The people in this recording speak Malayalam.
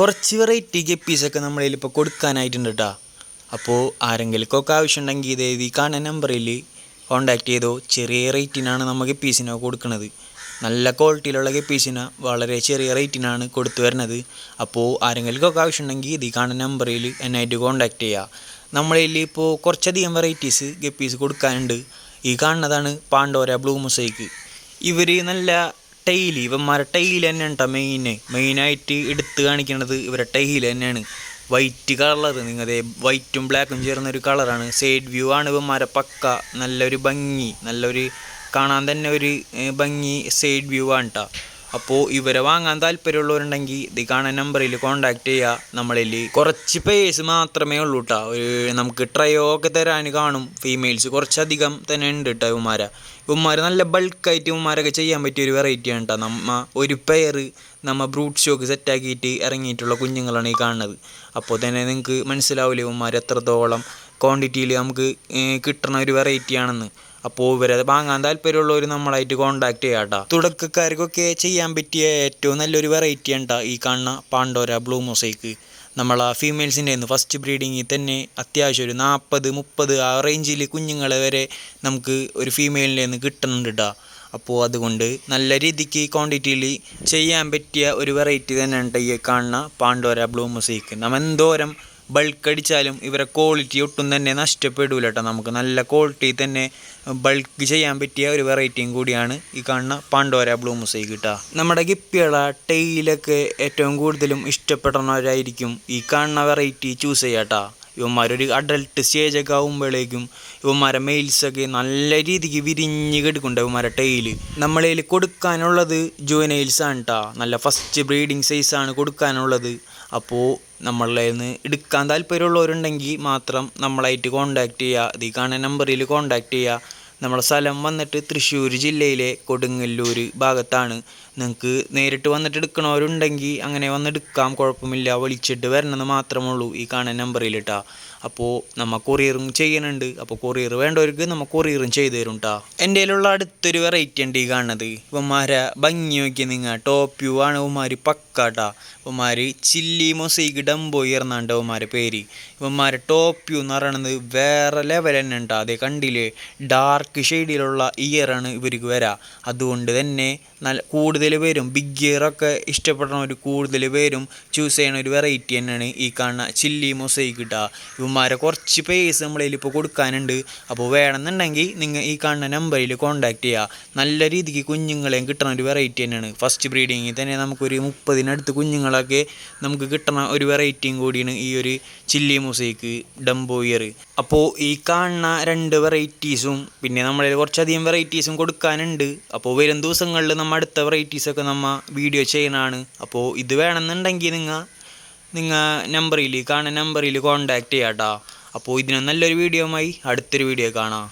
കുറച്ച് വെറൈറ്റി ഗപ്പീസൊക്കെ നമ്മളിൽ ഇപ്പോൾ കൊടുക്കാനായിട്ടുണ്ട് കേട്ടോ അപ്പോൾ ആരെങ്കിലുമൊക്കെ ആവശ്യമുണ്ടെങ്കിൽ ഇത് ഈ കാണുന്ന നമ്പറിൽ കോണ്ടാക്ട് ചെയ്തോ. ചെറിയ റേറ്റിനാണ് നമ്മൾ ഗപ്പീസിനെ കൊടുക്കുന്നത് നല്ല ക്വാളിറ്റിയിലുള്ള ഗപ്പീസിനെ വളരെ ചെറിയ റേറ്റിനാണ് കൊടുത്തു വരുന്നത് അപ്പോൾ ആരെങ്കിലുമൊക്കെ ആവശ്യമുണ്ടെങ്കിൽ ഇത് ഈ കാണുന്ന നമ്പറിൽ എന്നായിട്ട് കോണ്ടാക്ട് ചെയ്യുക നമ്മളിൽ ഇപ്പോൾ കുറച്ചധികം വെറൈറ്റീസ് ഗപ്പീസ് കൊടുക്കാനുണ്ട്. ഈ കാണുന്നതാണ് പാണ്ടോര ബ്ലൂ മൊസൈക്ക് ഇവർ നല്ല ടൈൽ ഇവന്മാരെ ടൈൽ തന്നെയാണ് കേട്ടോ മെയിന് മെയിനായിട്ട് എടുത്ത് കാണിക്കുന്നത് ഇവരെ ടൈൽ തന്നെയാണ്. വൈറ്റ് കളർ നിങ്ങളുടെ വൈറ്റും ബ്ലാക്കും ചേർന്ന ഒരു കളറാണ് സൈഡ് വ്യൂ ആണ് ഇവന്മാരെ പക്ക നല്ലൊരു ഭംഗി നല്ലൊരു കാണാൻ തന്നെ ഒരു ഭംഗി സൈഡ് വ്യൂ ആണ് കേട്ടോ അപ്പോൾ ഇവരെ വാങ്ങാൻ താല്പര്യമുള്ളവരുണ്ടെങ്കിൽ ഇത് കാണാൻ നമ്പറിൽ കോണ്ടാക്ട് ചെയ്യുക നമ്മളിൽ കുറച്ച് പേഴ്സ് മാത്രമേ ഉള്ളൂ കേട്ടോ ഒരു നമുക്ക് ട്രയോ ഒക്കെ തരാൻ കാണും. ഫീമെയിൽസ് കുറച്ചധികം തന്നെ ഉണ്ട് കേട്ടോ ഇവന്മാരെ ഇവന്മാർ നല്ല ബൾക്കായിട്ട് ഇവന്മാരൊക്കെ ചെയ്യാൻ പറ്റിയ ഒരു വെറൈറ്റിയാണ് കേട്ടോ നമ്മ ഒരു പെയർ നമ്മ ബ്രൂട്ട് ഷോക്ക് സെറ്റാക്കിയിട്ട് ഇറങ്ങിയിട്ടുള്ള കുഞ്ഞുങ്ങളാണ് ഈ കാണുന്നത്. അപ്പോൾ തന്നെ നിങ്ങൾക്ക് മനസ്സിലാവില്ല ഇവന്മാർ എത്രത്തോളം ക്വാണ്ടിറ്റിയിൽ നമുക്ക് കിട്ടുന്ന ഒരു വെറൈറ്റി ആണെന്ന്. അപ്പോൾ ഇവരെ വാങ്ങാൻ താല്പര്യമുള്ളവർ നമ്മളായിട്ട് കോണ്ടാക്ട് ചെയ്യാം കേട്ടോ തുടക്കക്കാർക്കൊക്കെ ചെയ്യാൻ പറ്റിയ ഏറ്റവും നല്ലൊരു വെറൈറ്റി ആണ് ഈ കാണുന്ന പാണ്ടോര ബ്ലൂ മൊസൈക്ക്. നമ്മളെ ഫീമെയിൽസിന്റെ നിന്ന് ഫസ്റ്റ് ബ്രീഡിങ്ങിൽ തന്നെ അത്യാവശ്യം ഒരു നാൽപ്പത് മുപ്പത് ആ റേഞ്ചിൽ കുഞ്ഞുങ്ങളെ വരെ നമുക്ക് ഒരു ഫീമെയിലിന്റെ നിന്ന് കിട്ടുന്നുണ്ട് കേട്ടോ അപ്പോൾ അതുകൊണ്ട് നല്ല രീതിക്ക് ക്വാണ്ടിറ്റിയിൽ ചെയ്യാൻ പറ്റിയ ഒരു വെറൈറ്റി തന്നെയാണ് ഈ കാണുന്ന പാണ്ടോര ബ്ലൂ മൊസൈക്ക്. നമ്മൾ എന്തോരം ബൾക്ക് അടിച്ചാലും ഇവരെ ക്വാളിറ്റി ഒട്ടും തന്നെ നഷ്ടപ്പെടില്ല കേട്ടോ നമുക്ക് നല്ല ക്വാളിറ്റി തന്നെ ബൾക്ക് ചെയ്യാൻ പറ്റിയ ഒരു വെറൈറ്റിയും കൂടിയാണ് ഈ കാണുന്ന പാണ്ടോര ബ്ലൂ മൊസൈക്ക് കിട്ടുക നമ്മുടെ ഗിപ്പികള ടൈലൊക്കെ ഏറ്റവും കൂടുതലും ഇഷ്ടപ്പെടുന്നവരായിരിക്കും ഈ കാണുന്ന വെറൈറ്റി ചൂസ് ചെയ്യാട്ടാ ഇവന്മാരൊരു അഡൽട്ട് സ്റ്റേജൊക്കെ ആകുമ്പോഴേക്കും ഇവന്മാരെ മെയിൽസൊക്കെ നല്ല രീതിക്ക് വിരിഞ്ഞ് കിടക്കുന്നുണ്ട് ഇവന്മാരെ ടൈൽ നമ്മളതിൽ കൊടുക്കാനുള്ളത് ആണ് കേട്ടോ നല്ല ഫസ്റ്റ് ബ്രീഡിങ് സൈസാണ് കൊടുക്കാനുള്ളത്. അപ്പോൾ നമ്മളെ നിന്ന് എടുക്കാൻ താല്പര്യമുള്ളവരുണ്ടെങ്കിൽ മാത്രം നമ്മളായിട്ട് കോണ്ടാക്ട് ചെയ്യുക. ഈ കാണുന്ന നമ്പറിൽ കോണ്ടാക്ട് ചെയ്യുക. നമ്മുടെ സ്ഥലം വന്നിട്ട് തൃശ്ശൂർ ജില്ലയിലെ കൊടുങ്ങല്ലൂർ ഭാഗത്താണ്. നിങ്ങൾക്ക് നേരിട്ട് വന്നിട്ട് എടുക്കണവരുണ്ടെങ്കിൽ അങ്ങനെ വന്നെടുക്കാം. കുഴപ്പമില്ല. വിളിച്ചിട്ട് വരണമെന്ന് മാത്രമേ ഉള്ളൂ ഈ കാണുന്ന നമ്പറിൽ കേട്ടോ അപ്പോൾ നമ്മൾ കൊറിയറും ചെയ്യുന്നുണ്ട് അപ്പോൾ കൊറിയർ വേണ്ടവർക്ക് നമ്മൾ കൊറിയറും ചെയ്തു തരും കേട്ടോ എന്റെ കയ്യിലുള്ള അടുത്തൊരു വെറൈറ്റി ഉണ്ട് ഈ കാണുന്നത്. ഇവന്മാരെ ഭംഗി നോക്കി നിങ്ങൾ ടോപ്പ് വ്യൂ ആണ് ഇവന്മാർ പക്കാട്ടാ. ഇവന്മാർ ചില്ലി മൊസൈക്ക് ഡംബോ ഇറന്നാണ്ട് ഇവന്മാരെ പേര്. ഇവന്മാരെ ടോപ്പ് വ്യൂ എന്ന് പറയണത് വേറെ ലെവൽ തന്നെ ഉണ്ടോ അതേ കണ്ടില്ലേ ഡാർക്ക് ഷെയ്ഡിലുള്ള ഇയറാണ് ഇവർക്ക് വരാ. അതുകൊണ്ട് തന്നെ നല്ല കൂടുതൽ പേരും ബിഗ് ഇയറൊക്കെ ഇഷ്ടപ്പെടുന്നവർ കൂടുതൽ പേരും ചൂസ് ചെയ്യണ ഒരു വെറൈറ്റി തന്നെയാണ് ഈ കാണുന്ന ചില്ലി മൊസൈക്ക് കിട്ടുക ഇവന്മാരെ കുറച്ച് പേസ് നമ്മളതിൽ ഇപ്പോൾ കൊടുക്കാനുണ്ട്. അപ്പോൾ വേണമെന്നുണ്ടെങ്കിൽ നിങ്ങൾ ഈ കാണുന്ന നമ്പറിൽ കോൺടാക്ട് ചെയ്യുക നല്ല രീതിക്ക് കുഞ്ഞുങ്ങളെയും കിട്ടണ ഒരു വെറൈറ്റി തന്നെയാണ്. ഫസ്റ്റ് ബ്രീഡിങ്ങിൽ തന്നെ നമുക്കൊരു മുപ്പതിനടുത്ത് കുഞ്ഞുങ്ങളൊക്കെ നമുക്ക് കിട്ടണ ഒരു വെറൈറ്റിയും കൂടിയാണ് ഈ ഒരു ചില്ലി മൊസൈക്ക് ഡംബോയർ അപ്പോൾ ഈ കാണുന്ന രണ്ട് വെറൈറ്റീസും പിന്നെ നമ്മളിൽ കുറച്ചധികം വെറൈറ്റീസും കൊടുക്കാനുണ്ട്. അപ്പോൾ വരും ദിവസങ്ങളിൽ നമ്മൾ അടുത്ത വെറൈറ്റീസൊക്കെ നമ്മൾ വീഡിയോ ചെയ്യണമാണ് അപ്പോൾ ഇത് വേണമെന്നുണ്ടെങ്കിൽ നിങ്ങൾ നിങ്ങൾ നമ്പറിൽ കാണുന്ന നമ്പറിൽ കോൺടാക്ട് ചെയ്യാം കേട്ടോ അപ്പോൾ ഇതിന് നല്ലൊരു വീഡിയോ ആയി അടുത്തൊരു വീഡിയോ കാണാം.